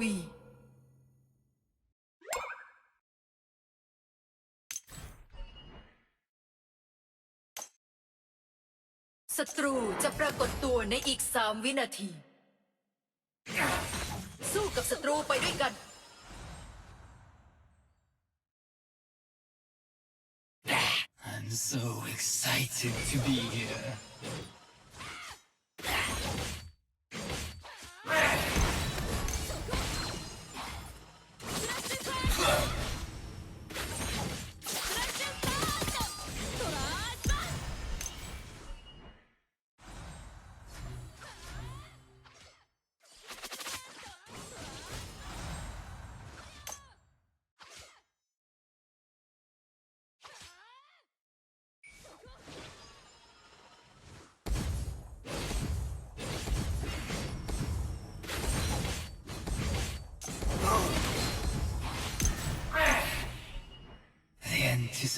วี ศัตรูจะปรากฏตัวในอีกสามวินาที สู้กับศัตรูไปด้วยกัน I'm so excited to be here.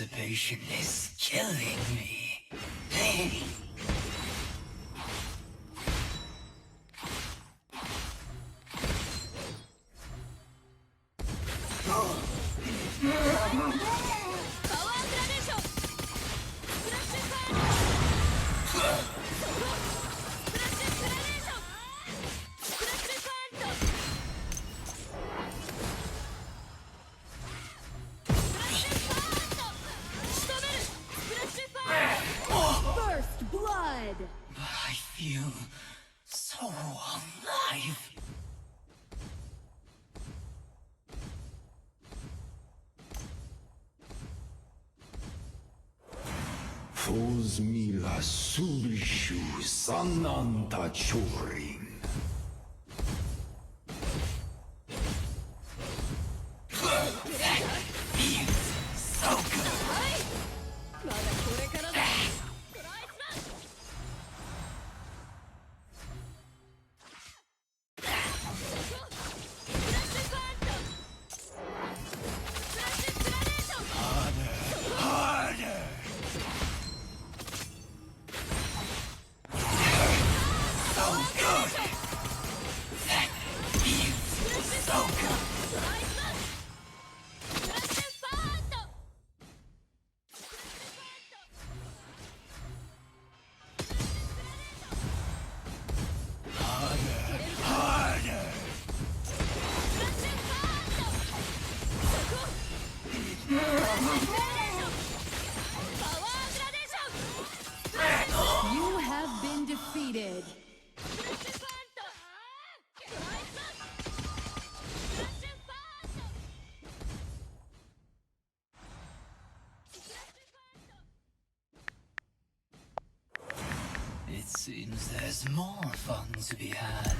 Anticipation is killing me. Feel so alive. Fuz mila subishu sananta churin. You have been defeated. It seems there's more fun to be had.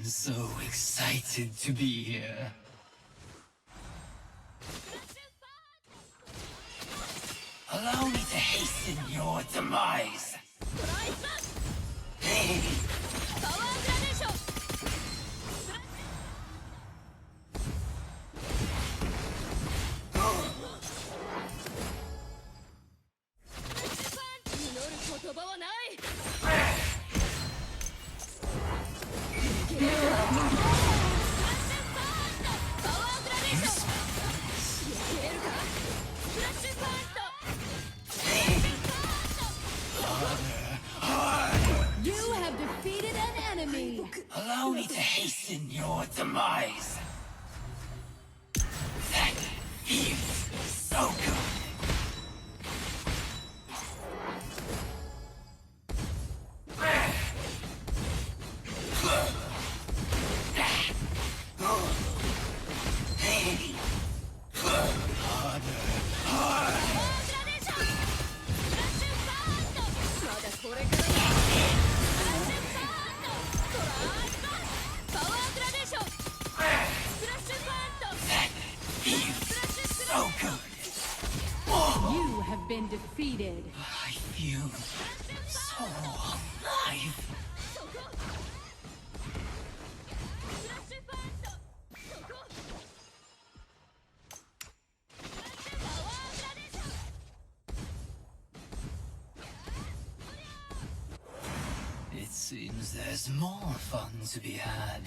I'm so excited to be here. Allow me to hasten your demise. You have defeated an enemy! Allow me to hasten your demise! You have been defeated. I feel so alive. It seems there's more fun to be had.